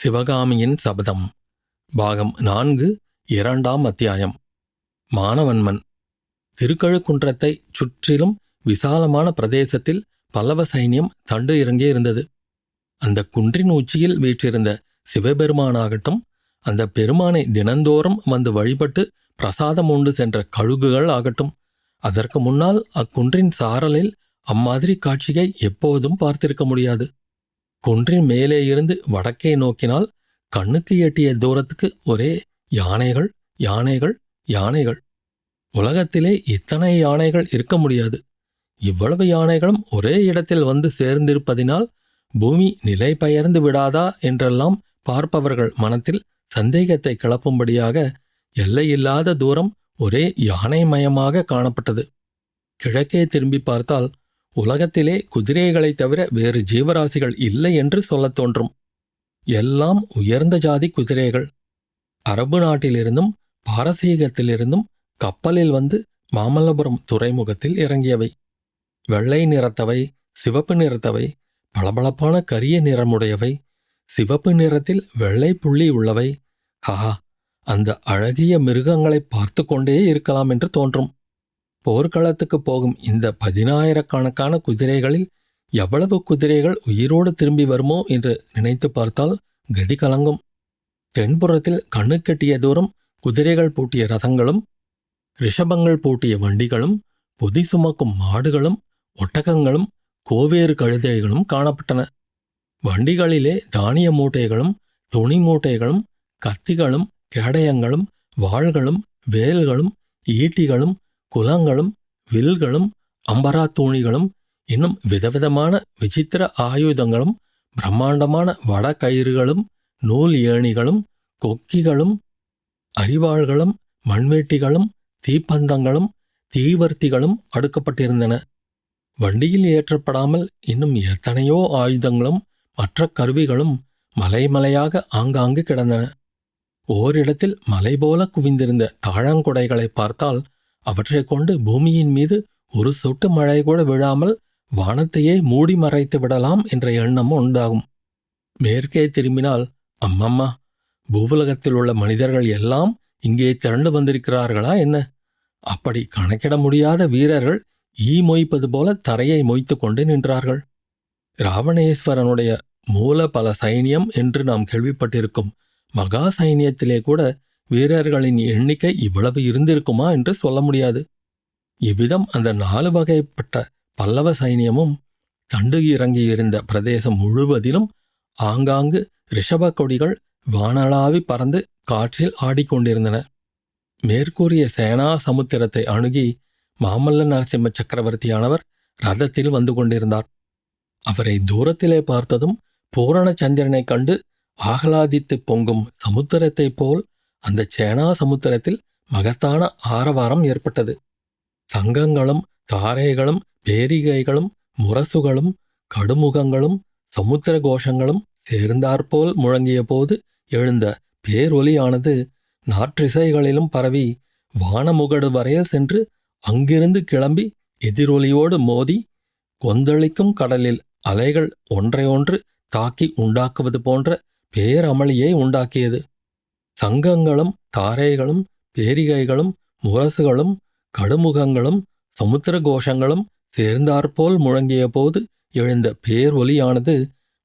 சிவகாமியின் சபதம். பாகம் நான்கு இரண்டாம் அத்தியாயம். மானவன்மன் திருக்கழுக்குன்றத்தை சுற்றிலும் விசாலமான பிரதேசத்தில் பல்லவ சைன்யம் தண்டு இறங்கியிருந்தது அந்த குன்றின் உச்சியில் வீற்றிருந்த சிவபெருமானாகட்டும் அந்த பெருமானை தினந்தோறும் வந்து வழிபட்டு பிரசாதம் உண்டு சென்ற கழுகுகள் ஆகட்டும் அதற்கு முன்னால் அக்குன்றின் சாரலில் அம்மாதிரி காட்சியை எப்போதும் பார்த்திருக்க முடியாது. குன்றின் மேலே இருந்து வடக்கே நோக்கினால் கண்ணுக்கு எட்டிய தூரத்துக்கு ஒரே யானைகள் யானைகள் யானைகள். உலகத்திலே இத்தனை யானைகள் இருக்க முடியாது. இவ்வளவு யானைகளும் ஒரே இடத்தில் வந்து சேர்ந்திருப்பதினால் பூமி நிலை பெயர்ந்து விடாதா என்றெல்லாம் பார்ப்பவர்கள் மனத்தில் சந்தேகத்தை கிளப்பும்படியாக எல்லையில்லாத தூரம் ஒரே யானைமயமாக காணப்பட்டது. கிழக்கே திரும்பி பார்த்தால் உலகத்திலே குதிரைகளைத் தவிர வேறு ஜீவராசிகள் இல்லை என்று சொல்லத் தோன்றும். எல்லாம் உயர்ந்த ஜாதி குதிரைகள். அரபு நாட்டிலிருந்தும் பாரசீகத்திலிருந்தும் கப்பலில் வந்து மாமல்லபுரம் துறைமுகத்தில் இறங்கியவை. வெள்ளை நிறத்தவை சிவப்பு நிறத்தவை பளபளப்பான கரிய நிறமுடையவை. சிவப்பு நிறத்தில் வெள்ளை புள்ளி உள்ளவை. ஹஹா அந்த அழகிய மிருகங்களை பார்த்து கொண்டே இருக்கலாம் என்று தோன்றும். போர்க்களத்துக்கு போகும் இந்த பதினாயிரக்கணக்கான குதிரைகளில் எவ்வளவு குதிரைகள் உயிரோடு திரும்பி வருமோ என்று நினைத்து பார்த்தால் கதி கலங்கும். தென்புறத்தில் கண்ணு கெட்டிய தூரம் குதிரைகள் பூட்டிய ரதங்களும் ரிஷபங்கள் பூட்டிய வண்டிகளும் பொதி சுமக்கும் மாடுகளும் ஒட்டகங்களும் கோவேறு கழுதைகளும் காணப்பட்டன. வண்டிகளிலே தானிய மூட்டைகளும் துணி மூட்டைகளும் கத்திகளும் கேடயங்களும் வாள்களும் வேல்களும் ஈட்டிகளும் குலங்களும் வில்களும் அம்பரா தூணிகளும் இன்னும் விதவிதமான விசித்திர ஆயுதங்களும் பிரம்மாண்டமான வட கயிறுகளும் நூல் ஏணிகளும் கொக்கிகளும் அரிவாள்களும் மண்வெட்டிகளும் தீப்பந்தங்களும் தீவர்த்திகளும் அடுக்கப்பட்டிருந்தன. வண்டியில் ஏற்றப்படாமல் இன்னும் எத்தனையோ ஆயுதங்களும் மற்ற கருவிகளும் மலைமலையாக ஆங்காங்கு கிடந்தன. ஓரிடத்தில் மலை போல குவிந்திருந்த தாழங்குடைகளை பார்த்தால் அவற்றைக் கொண்டு பூமியின் மீது ஒரு சொட்டு மழை கூட விழாமல் வானத்தையே மூடி மறைத்து விடலாம் என்ற எண்ணமும் உண்டாகும். மேற்கே திரும்பினால் அம்மம்மா பூவுலகத்தில் உள்ள மனிதர்கள் எல்லாம் இங்கே திரண்டு வந்திருக்கிறார்களா என்ன? அப்படி கணக்கிட முடியாத வீரர்கள் ஈ மொய்ப்பது போல தரையை மொய்த்து கொண்டு நின்றார்கள். ராவணேஸ்வரனுடைய மூல பல சைனியம் என்று நாம் கேள்விப்பட்டிருக்கும் மகா சைனியத்திலே கூட வீரர்களின் எண்ணிக்கை இவ்வளவு இருந்திருக்குமா என்று சொல்ல முடியாது. இவ்விதம் அந்த நாலு வகைப்பட்ட பல்லவ சைனியமும் தண்டு இறங்கியிருந்த பிரதேசம் முழுவதிலும் ஆங்காங்கு ரிஷப கொடிகள் வானளாவி பறந்து காற்றில் ஆடிக்கொண்டிருந்தன. மேற்கூறிய சேனா சமுத்திரத்தை அணுகி மாமல்ல நரசிம்ம சக்கரவர்த்தியானவர் ரதத்தில் வந்து கொண்டிருந்தார். அவரை தூரத்திலே பார்த்ததும் பூரண சந்திரனைக் கண்டு ஆகலாதித்து பொங்கும் சமுத்திரத்தைப் போல் அந்த சேனா சமுத்திரத்தில் மகத்தான ஆரவாரம் ஏற்பட்டது. சங்கங்களும் தாரைகளும் பேரிகைகளும் முரசுகளும் கடுமுகங்களும் சமுத்திர கோஷங்களும் சேர்ந்தாற்போல் முழங்கிய போது எழுந்த பேரொலியானது நாற்றிசைகளிலும் பரவி வானமுகடு வரையில் சென்று அங்கிருந்து கிளம்பி எதிரொலியோடு மோதி கொந்தளிக்கும் கடலில் அலைகள் ஒன்றையொன்று தாக்கி உண்டாக்குவது போன்ற பேரமளியை உண்டாக்கியது. சங்கங்களும் தாரைகளும் பேரிகைகளும் முரசுகளும் கடுமுகங்களும் சமுத்திர கோஷங்களும் சேர்ந்தாற்போல் முழங்கிய போது எழுந்த பேரொலியானது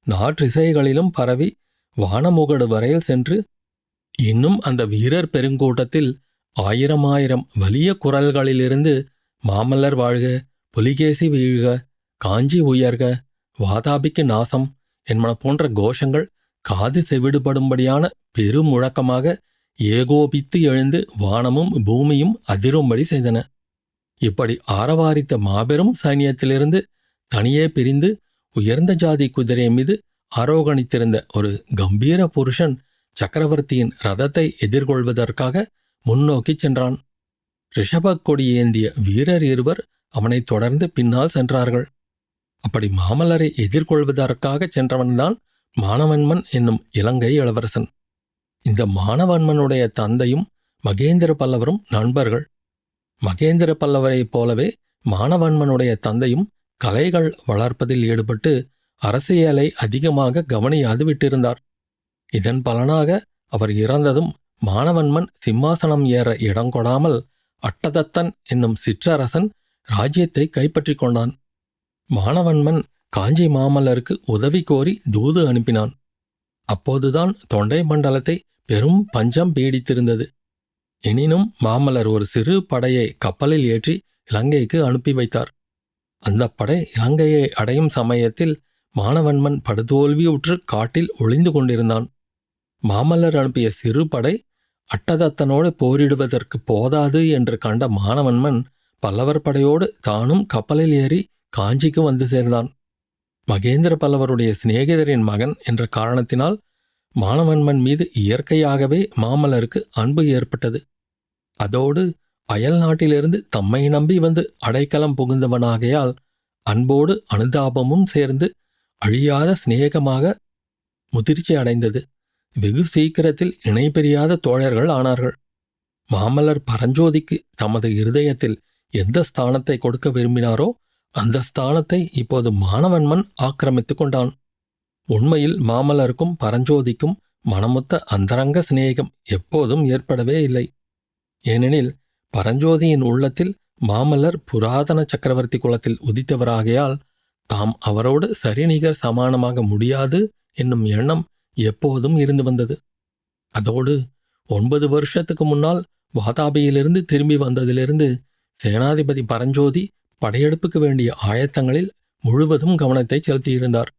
நாற்றிசைகளிலும் பரவி வானமுகடு வரையில் சென்று இன்னும் அந்த வீரர் பெருங்கூட்டத்தில் ஆயிரம் ஆயிரம் வலிய குரல்களிலிருந்து மாமல்லர் வாழ்க புலிகேசி வீழ்க காஞ்சி உயர்க வாதாபிக்கு நாசம் என்பன போன்ற கோஷங்கள் காது செவிடுபடும்படியான பெருமுழக்கமாக ஏகோபித்து எழுந்து வானமும் பூமியும் அதிரும்படி செய்தன. இப்படி ஆரவாரித்த மாபெரும் சைனியத்திலிருந்து தனியே பிரிந்து உயர்ந்த ஜாதி குதிரை மீது ஆரோகணித்திருந்த ஒரு கம்பீர புருஷன் சக்கரவர்த்தியின் ரதத்தை எதிர்கொள்வதற்காக முன்னோக்கிச் சென்றான். ரிஷபக் கொடி ஏந்திய வீரர் இருவர் அவனைத் தொடர்ந்து பின்னால் சென்றார்கள். அப்படி மாமல்லரை எதிர்கொள்வதற்காக சென்றவன்தான் மானவன்மன் என்னும் இலங்கை இளவரசன். இந்த மானவன்மனுடைய தந்தையும் மகேந்திர பல்லவரும் நண்பர்கள். மகேந்திர பல்லவரைப் போலவே மானவன்மனுடைய தந்தையும் கலைகள் வளர்ப்பதில் ஈடுபட்டு அரசியலை அதிகமாக கவனியாது விட்டிருந்தார். இதன் பலனாக அவர் இறந்ததும் மானவன்மன் சிம்மாசனம் ஏற இடம் கொடாமல் அட்டதத்தன் என்னும் சிற்றரசன் ராஜ்யத்தை கைப்பற்றிக் கொண்டான். மானவன்மன் காஞ்சி மாமல்லருக்கு உதவி கோரி தூது அனுப்பினான். அப்போதுதான் தொண்டை மண்டலத்தை பெரும் பஞ்சம் பீடித்திருந்தது. எனினும் மாமல்லர் ஒரு சிறு படையை கப்பலில் ஏற்றி இலங்கைக்கு அனுப்பி வைத்தார். அந்த படை இலங்கையை அடையும் சமயத்தில் மானவன்மன் படுதோல்வியுற்று காட்டில் ஒளிந்து கொண்டிருந்தான். மாமல்லர் அனுப்பிய சிறு படை அட்டதத்தனோடு போரிடுவதற்கு போதாது என்று கண்ட மானவன்மன் பல்லவர் படையோடு தானும் கப்பலில் ஏறி காஞ்சிக்கு வந்து சேர்ந்தான். மகேந்திர பல்லவருடைய சிநேகிதரின் மகன் என்ற காரணத்தினால் மானவன்மன் மீது இயற்கையாகவே மாமல்லருக்கு அன்பு ஏற்பட்டது. அதோடு அயல் நாட்டிலிருந்து தம்மை நம்பி வந்து அடைக்கலம் புகுந்தவனாகையால் அன்போடு அனுதாபமும் சேர்ந்து அழியாத சிநேகமாக முதிர்ச்சி அடைந்தது. வெகு சீக்கிரத்தில் இணைபெரியாத தோழர்கள் ஆனார்கள். மாமல்லர் பரஞ்சோதிக்கு தமது இருதயத்தில் எந்த ஸ்தானத்தை கொடுக்க விரும்பினாரோ அந்த ஸ்தானத்தை இப்போது மாணவன்மன் ஆக்கிரமித்துக் கொண்டான். உண்மையில் மாமல்லருக்கும் பரஞ்சோதிக்கும் மனமொத்த அந்தரங்க சிநேகம் எப்போதும் ஏற்படவே இல்லை. ஏனெனில் பரஞ்சோதியின் உள்ளத்தில் மாமல்லர் புராதன சக்கரவர்த்தி குலத்தில் உதித்தவராகையால் தாம் அவரோடு சரிநிகர் சமானமாக முடியாது என்னும் எண்ணம் எப்போதும் இருந்து வந்தது. அதோடு ஒன்பது வருஷத்துக்கு முன்னால் வாதாபியிலிருந்து திரும்பி வந்ததிலிருந்து சேனாதிபதி பரஞ்சோதி படையெடுப்புக்கு வேண்டிய ஆயத்தங்களில் முழுவதும் கவனத்தை செலுத்தியிருந்தார்.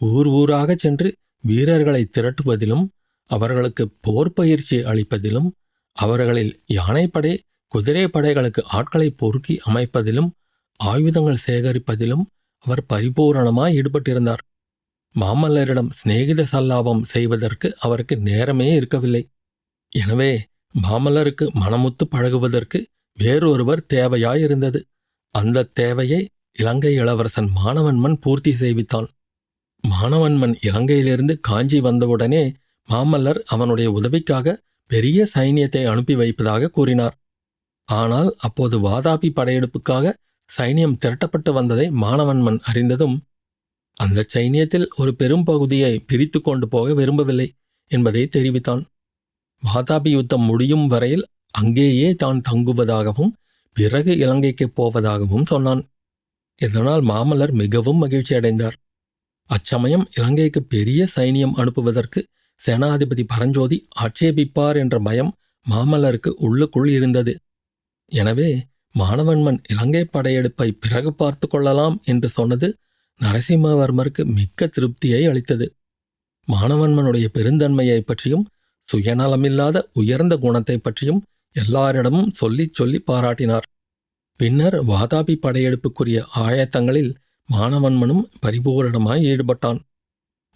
ஊர் ஊராகச் சென்று வீரர்களை திரட்டுவதிலும் அவர்களுக்கு போர் பயிற்சி அளிப்பதிலும் அவர்களில் யானைப்படை குதிரை படைகளுக்கு ஆட்களை பொறுக்கி அமைப்பதிலும் ஆயுதங்கள் சேகரிப்பதிலும் அவர் பரிபூரணமாய் ஈடுபட்டிருந்தார். மாமல்லரிடம் சிநேகித சல்லாபம் செய்வதற்கு அவருக்கு நேரமே இருக்கவில்லை. எனவே மாமல்லருக்கு மனமுத்து பழகுவதற்கு வேறொருவர் தேவையாயிருந்தது. அந்த தேவையை இலங்கை இளவரசன் மாணவன்மன் பூர்த்தி செய்வித்தான். மாணவன்மன் இலங்கையிலிருந்து காஞ்சி வந்தவுடனே மாமல்லர் அவனுடைய உதவிக்காக பெரிய சைனியத்தை அனுப்பி வைப்பதாக கூறினார். ஆனால் அப்போது வாதாபி படையெடுப்புக்காக சைனியம் திரட்டப்பட்டு வந்ததை மாணவன்மன் அறிந்ததும் அந்த சைனியத்தில் ஒரு பெரும் பகுதியை பிரித்து கொண்டு போக விரும்பவில்லை என்பதை தெரிவித்தான். வாதாபி யுத்தம் முடியும் வரையில் அங்கேயே தான் தங்குவதாகவும் பிறகு இலங்கைக்கு போவதாகவும் சொன்னான். இதனால் மாமல்லர் மிகவும் மகிழ்ச்சி அடைந்தார். அச்சமயம் இலங்கைக்கு பெரிய சைனியம் அனுப்புவதற்கு சேனாதிபதி பரஞ்சோதி ஆட்சேபிப்பார் என்ற பயம் மாமல்லருக்கு உள்ளுக்குள் இருந்தது. எனவே மாணவன்மன் இலங்கை படையெடுப்பை பிறகு பார்த்து கொள்ளலாம் என்று சொன்னது நரசிம்மவர்மருக்கு மிக்க திருப்தியை அளித்தது. மாணவன்மனுடைய பெருந்தன்மையைப் பற்றியும் சுயநலமில்லாத உயர்ந்த குணத்தை பற்றியும் எல்லாரிடமும் சொல்லிச் சொல்லி பாராட்டினார். பின்னர் வாதாபி படையெடுப்புக்குரிய ஆயத்தங்களில் மானவன்மனும் பரிபூரணமாய் ஈடுபட்டான்.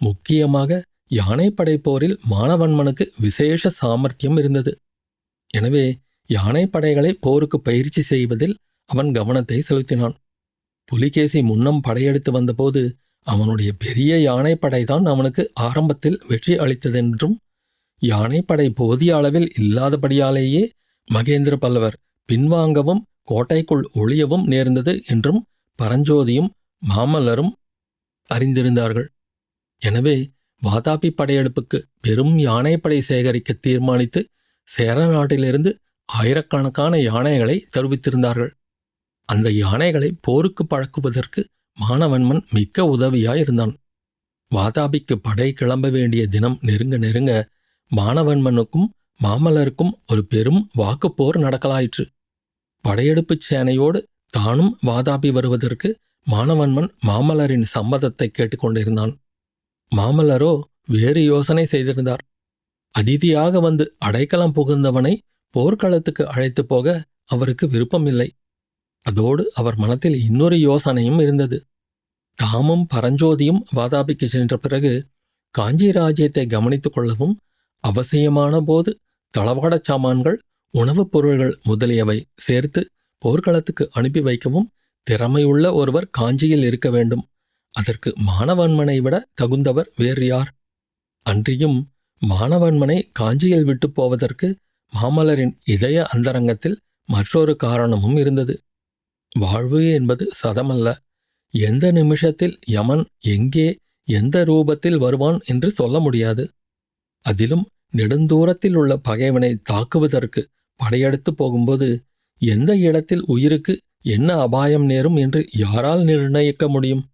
முக்கியமாக யானைப்படை போரில் மானவன்மனுக்கு விசேஷ சாமர்த்தியம் இருந்தது. எனவே யானைப்படைகளை போருக்கு பயிற்சி செய்வதில் அவன் கவனத்தை செலுத்தினான். புலிகேசி முன்னம் படையெடுத்து வந்தபோது அவனுடைய பெரிய யானைப்படைதான் அவனுக்கு ஆரம்பத்தில் வெற்றி அளித்ததென்றும் யானைப்படை போதிய அளவில் இல்லாதபடியாலேயே மகேந்திர பல்லவர் பின்வாங்கவும் கோட்டைக்குள் ஒளியவும் நேர்ந்தது என்றும் பரஞ்சோதியும் மாமல்லரும் அறிந்திருந்தார்கள். எனவே வாதாபி படையெடுப்புக்கு பெரும் யானைப்படை சேகரிக்க தீர்மானித்து சேர நாட்டிலிருந்து ஆயிரக்கணக்கான யானைகளை தருவித்திருந்தார்கள். அந்த யானைகளை போருக்கு பழக்குவதற்கு மாணவன்மன் மிக்க உதவியாயிருந்தான். வாதாபிக்கு படை கிளம்ப வேண்டிய தினம் நெருங்க நெருங்க மாணவன்மனுக்கும் மாமல்லருக்கும் ஒரு பெரும் வாக்குப்போர் நடக்கலாயிற்று. படையெடுப்புச் சேனையோடு தானும் வாதாபி வருவதற்கு மானவன்மன் மாமல்லரின் சம்மதத்தை கேட்டுக்கொண்டிருந்தான். மாமல்லரோ வேறு யோசனை செய்திருந்தார். அதிதியாக வந்து அடைக்கலம் புகுந்தவனை போர்க்களத்துக்கு அழைத்துப் போக அவருக்கு விருப்பமில்லை. அதோடு அவர் மனத்தில் இன்னொரு யோசனையும் இருந்தது. தாமும் பரஞ்சோதியும் வாதாபிக்கு சென்ற பிறகு காஞ்சி ராஜ்யத்தை கவனித்துக் கொள்ளவும் அவசியமான போது தளவாடச் சாமான்கள் உணவுப் பொருள்கள் முதலியவை சேர்த்து போர்க்களத்துக்கு அனுப்பி வைக்கவும் திறமையுள்ள ஒருவர் காஞ்சியில் இருக்க வேண்டும். அதற்கு மாணவன்மனை விட தகுந்தவர் வேறு யார்? அன்றியும் மாணவன்மனை காஞ்சியில் விட்டு போவதற்கு மாமல்லரின் இதய அந்தரங்கத்தில் மற்றொரு காரணமும் இருந்தது. வாழ்வு என்பது சதமல்ல. எந்த நிமிஷத்தில் யமன் எங்கே எந்த ரூபத்தில் வருவான் என்று சொல்ல முடியாது. அதிலும் நெடுந்தூரத்தில் உள்ள பகைவனை தாக்குவதற்கு படையெடுத்து போகும்போது எந்த இடத்தில் உயிருக்கு என்ன அபாயம் நேரும் என்று யாரால் நிர்ணயிக்க முடியும்?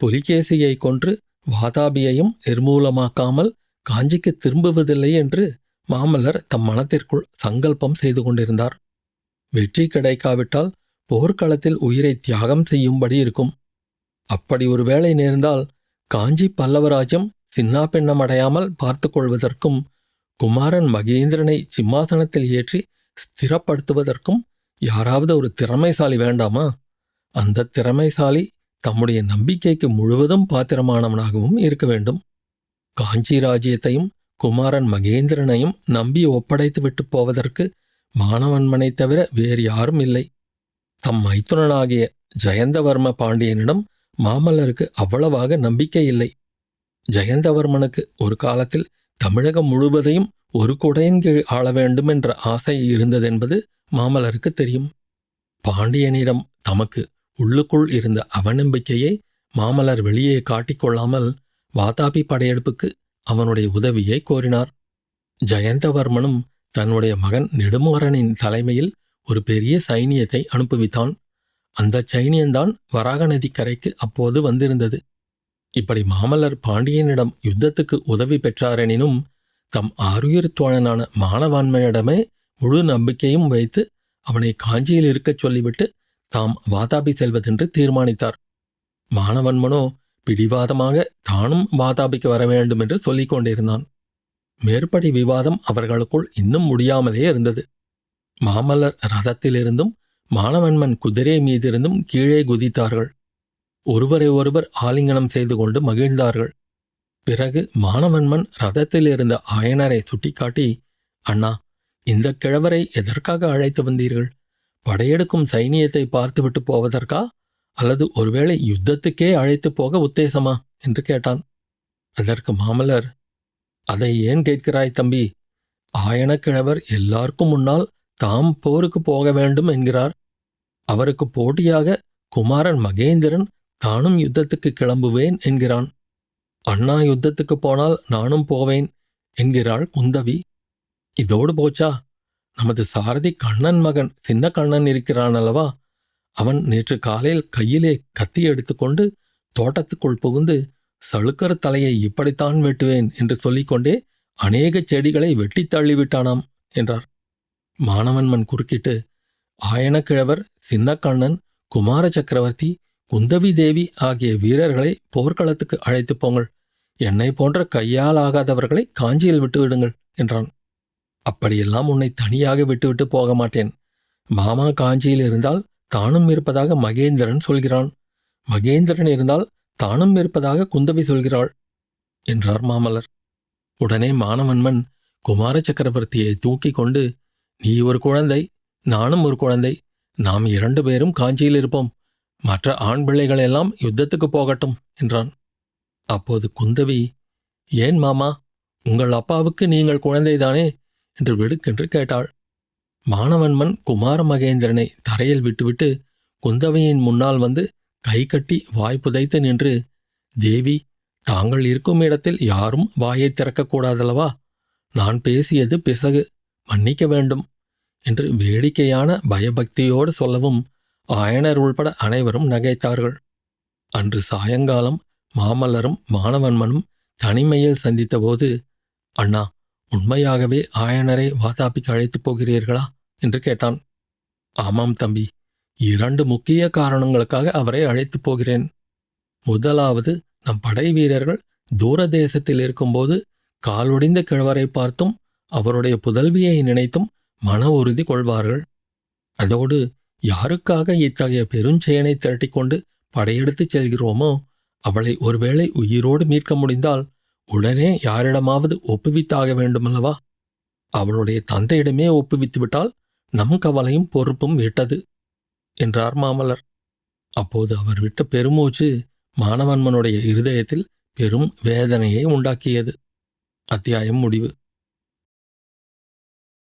புலிகேசியை கொன்று வாதாபியையும் நிர்மூலமாக்காமல் காஞ்சிக்கு திரும்புவதில்லை என்று மாமல்லர் தம் மனத்திற்குள் சங்கல்பம் செய்து கொண்டிருந்தார். வெற்றி கிடைக்காவிட்டால் போர்க்களத்தில் உயிரை தியாகம் செய்யும்படி இருக்கும். அப்படி ஒரு வேளை நேர்ந்தால் காஞ்சி பல்லவராஜ்யம் சின்னாபின்னமடையாமல் பார்த்து கொள்வதற்கும் குமாரன் மகேந்திரனை சிம்மாசனத்தில் ஏற்றி ஸ்திரப்படுத்துவதற்கும் யாராவது ஒரு திறமைசாலி வேண்டாமா? அந்த திறமைசாலி தம்முடைய நம்பிக்கைக்கு முழுவதும் பாத்திரமானவனாகவும் இருக்க வேண்டும். காஞ்சி ராஜ்யத்தையும் குமாரன் மகேந்திரனையும் நம்பி ஒப்படைத்து விட்டு போவதற்கு மாணவன்மனைத் தவிர வேறு யாரும் இல்லை. தம் மைத்துனனாகிய ஜெயந்தவர்ம பாண்டியனிடம் மாமல்லருக்கு அவ்வளவாக நம்பிக்கை இல்லை. ஜெயந்தவர்மனுக்கு ஒரு காலத்தில் தமிழகம் முழுவதையும் ஒரு குடையின் கீழ் ஆள வேண்டும் என்ற ஆசை இருந்ததென்பது மாமல்லருக்கு தெரியும். பாண்டியனிடம் தமக்கு உள்ளுக்குள் இருந்த அவநம்பிக்கையை மாமலர் வெளியே காட்டிக்கொள்ளாமல் வாதாபி படையெடுப்புக்கு அவனுடைய உதவியை கோரினார். ஜெயந்தவர்மனும் தன்னுடைய மகன் நெடுமாறனின் தலைமையில் ஒரு பெரிய சைனியத்தை அனுப்புவித்தான். அந்த சைனியந்தான் வராக நதிக்கரைக்கு அப்போது வந்திருந்தது. இப்படி மாமல்லர் பாண்டியனிடம் யுத்தத்துக்கு உதவி பெற்றாரெனினும் தம் ஆருயிர் தோழனான மானவான்மையிடமே முழு நம்பிக்கையும் வைத்து அவனை காஞ்சியில் இருக்கச் சொல்லிவிட்டு தாம் வாதாபி செல்வதென்று தீர்மானித்தார். மானவன்மனோ பிடிவாதமாக தானும் வாதாபிக்கு வர வேண்டும் என்று சொல்லிக் கொண்டிருந்தான். மேற்படி விவாதம் அவர்களுக்குள் இன்னும் முடியாமலே இருந்தது. மாமல்லர் ரதத்திலிருந்தும் மானவன்மன் குதிரை மீதிருந்தும் கீழே குதித்தார்கள். ஒருவரை ஒருவர் ஆலிங்கனம் செய்து கொண்டு மகிழ்ந்தார்கள். பிறகு மானவன்மன் ரதத்தில் இருந்த ஆயனரை சுட்டிக்காட்டி அண்ணா இந்த கிழவரை எதற்காக அழைத்து வந்தீர்கள்? படையெடுக்கும் சைனியத்தை பார்த்துவிட்டு போவதற்கா? அல்லது ஒருவேளை யுத்தத்துக்கே அழைத்து போக உத்தேசமா? என்று கேட்டான். அதற்கு மாமலர் அதை ஏன் கேட்கிறாய் தம்பி? ஆயனக்கிழவர் எல்லாருக்கும் முன்னால் தாம் போருக்கு போக வேண்டும் என்கிறார். அவருக்கு போட்டியாக குமாரன் மகேந்திரன் தானும் யுத்தத்துக்கு கிளம்புவேன் என்கிறான். அண்ணா யுத்தத்துக்கு போனால் நானும் போவேன் என்கிறாள் குந்தவி. இதோடு போச்சா? நமது சாரதி கண்ணன் மகன் சின்ன கண்ணன் இருக்கிறான் அல்லவா? அவன் நேற்று காலையில் கையிலே கத்தி எடுத்துக்கொண்டு தோட்டத்துக்குள் புகுந்து சளுக்கர் தலையை இப்படித்தான் வெட்டுவேன் என்று சொல்லிக்கொண்டே அநேக செடிகளை வெட்டித் தள்ளிவிட்டானாம் என்றார். மாணவன்மன் குறுக்கிட்டு ஆயனக்கிழவர் சின்னக்கண்ணன் குமார சக்கரவர்த்தி குந்தவி தேவி ஆகிய வீரர்களை போர்க்களத்துக்கு அழைத்துப் போங்கள். என்னை போன்ற கையால் ஆகாதவர்களை காஞ்சியில் விட்டுவிடுங்கள் என்றான். அப்படியெல்லாம் உன்னை தனியாக விட்டுவிட்டு போக மாட்டேன். மாமா காஞ்சியில் இருந்தால் தானும் இருப்பதாக மகேந்திரன் சொல்கிறான். மகேந்திரன் இருந்தால் தானும் இருப்பதாக குந்தவி சொல்கிறாள் என்றார் மாமலர் உடனே மானவன்மன் குமார சக்கரவர்த்தியை தூக்கி கொண்டு நீ ஒரு குழந்தை நானும் ஒரு குழந்தை நாம் இரண்டு பேரும் காஞ்சியில் இருப்போம். மற்ற ஆண் பிள்ளைகளெல்லாம் யுத்தத்துக்கு போகட்டும் என்றான். அப்போது குந்தவி ஏன் மாமா உங்கள் அப்பாவுக்கு நீங்கள் குழந்தைதானே? என்று வெடுக்கென்று கேட்டாள். மாணவன்மன் குமார மகேந்திரனை தரையில் விட்டுவிட்டு குந்தவையின் முன்னால் வந்து கை கட்டி வாய் புதைத்து நின்று தேவி தாங்கள் இருக்கும் இடத்தில் யாரும் வாயை திறக்கக்கூடாதல்லவா நான் பேசியது பிசகு மன்னிக்க வேண்டும் என்று வேடிக்கையான பயபக்தியோடு சொல்லவும் ஆயனர் உள்பட அனைவரும் நகைத்தார்கள். அன்று சாயங்காலம் மாமல்லரும் மாணவன்மனும் தனிமையில் சந்தித்தபோது அண்ணா உண்மையாகவே ஆயனரை வாதாபிக்கு அழைத்துப் போகிறீர்களா? என்று கேட்டான். ஆமாம் தம்பி இரண்டு முக்கிய காரணங்களுக்காக அவரை அழைத்துப் போகிறேன். முதலாவது நம் படை வீரர்கள் தூர தேசத்தில் இருக்கும்போது காலொடிந்த கிழவரை பார்த்தும் அவருடைய புதல்வியை நினைத்தும் மன உறுதி கொள்வார்கள். அதோடு யாருக்காக இத்தகைய பெருஞ்செயனை திரட்டிக்கொண்டு படையெடுத்துச் செல்கிறோமோ அவளை ஒருவேளை உயிரோடு மீட்க முடிந்தால் உடனே யாரிடமாவது ஒப்புவித்தாக வேண்டுமல்லவா? அவளுடைய தந்தையிடமே ஒப்புவித்துவிட்டால் நம் கவலையும் பொறுப்பும் விட்டது என்றார் மாமல்லர். அப்போது அவர் விட்ட பெருமூச்சு மாணவன்மனுடைய இருதயத்தில் பெரும் வேதனையை உண்டாக்கியது. அத்தியாயம் முடிவு.